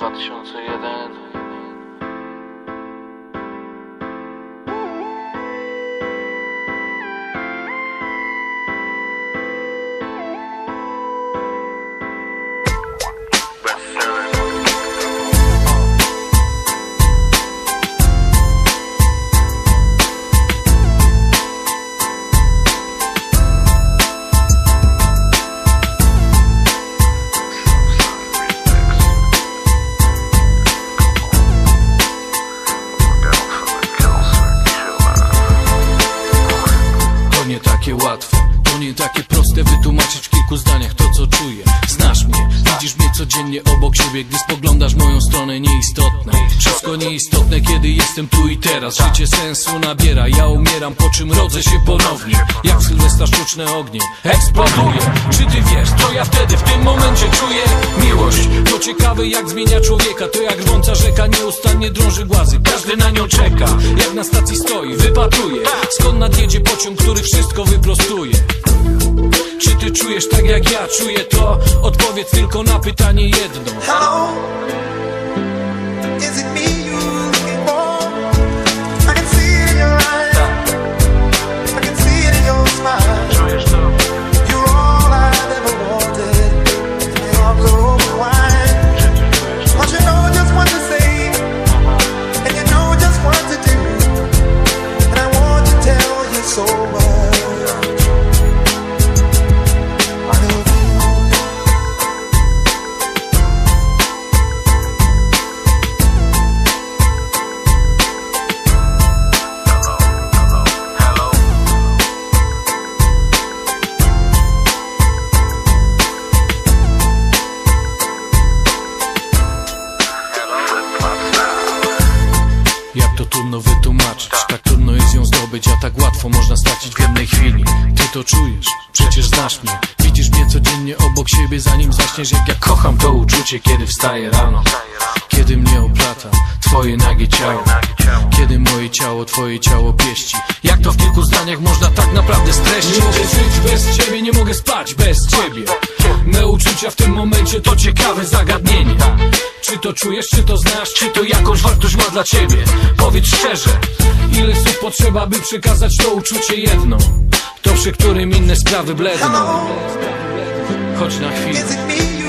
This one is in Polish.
rok 2001 takie łatwe, to nie takie proste wytłumaczyć w kilku zdaniach to co czuję widzisz mnie codziennie obok siebie, gdy spoglądasz moją stronę nieistotne. Wszystko nieistotne, kiedy jestem tu i teraz. Życie sensu nabiera, ja umieram, po czym rodzę się ponownie. Jak Sylwestra sztuczne ognie, eksploduje Czy ty wiesz, to ja wtedy w tym momencie czuję? Miłość To ciekawe jak zmienia człowieka, to jak rwąca rzeka nieustannie drąży głazy. Każdy na nią czeka, jak na stacji stoi, wypatruje Skąd nadjedzie pociąg, który wszystko wyprostuje Czy ty czujesz tak jak ja? Czuję to? Odpowiedz tylko na pytanie jedno. Hello, trudno wytłumaczyć. Tak trudno jest ją zdobyć, a tak łatwo można stracić w jednej chwili. Ty to czujesz, przecież znasz mnie. Widzisz mnie codziennie obok siebie zanim zaśniesz Jak ja kocham to uczucie, kiedy wstaję rano. Kiedy mnie oplata twoje nagie ciało. Kiedy moje ciało, twoje ciało pieści. Jak to w kilku zdaniach można tak naprawdę streścić? Nie mogę żyć bez ciebie, nie mogę spać bez ciebie. Me uczucia w tym momencie to ciekawe zagadnienie Czy to czujesz, czy to znasz, czy to jakąś wartość ma dla ciebie? Powiedz szczerze, ile słów potrzeba by przekazać to uczucie jedno? To przy którym inne sprawy bledną. Chodź na chwilę